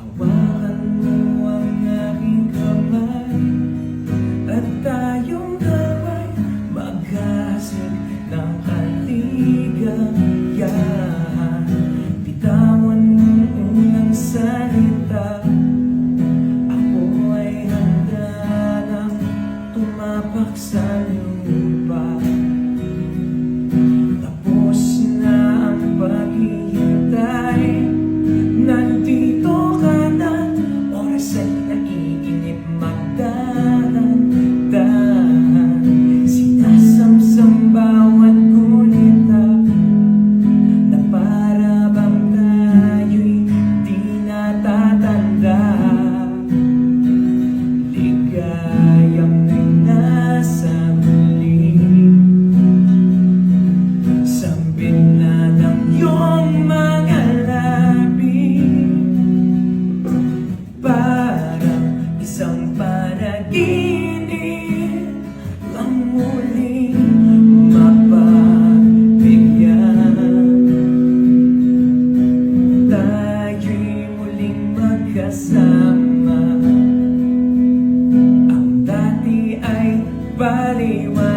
Hawakan mo ang aking kamay At tayong dalawa'y maghasik ng kaligayahan. Bitawan mo unang handa ng tumapak sa magkasama Ang dati ay baliwala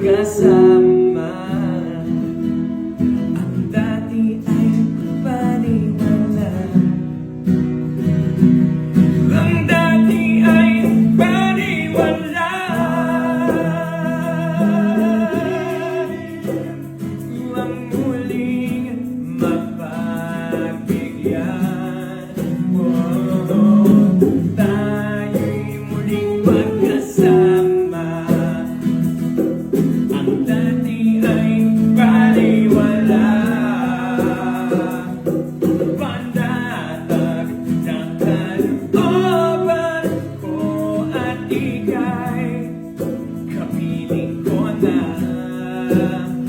Cause I'm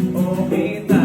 Oh, be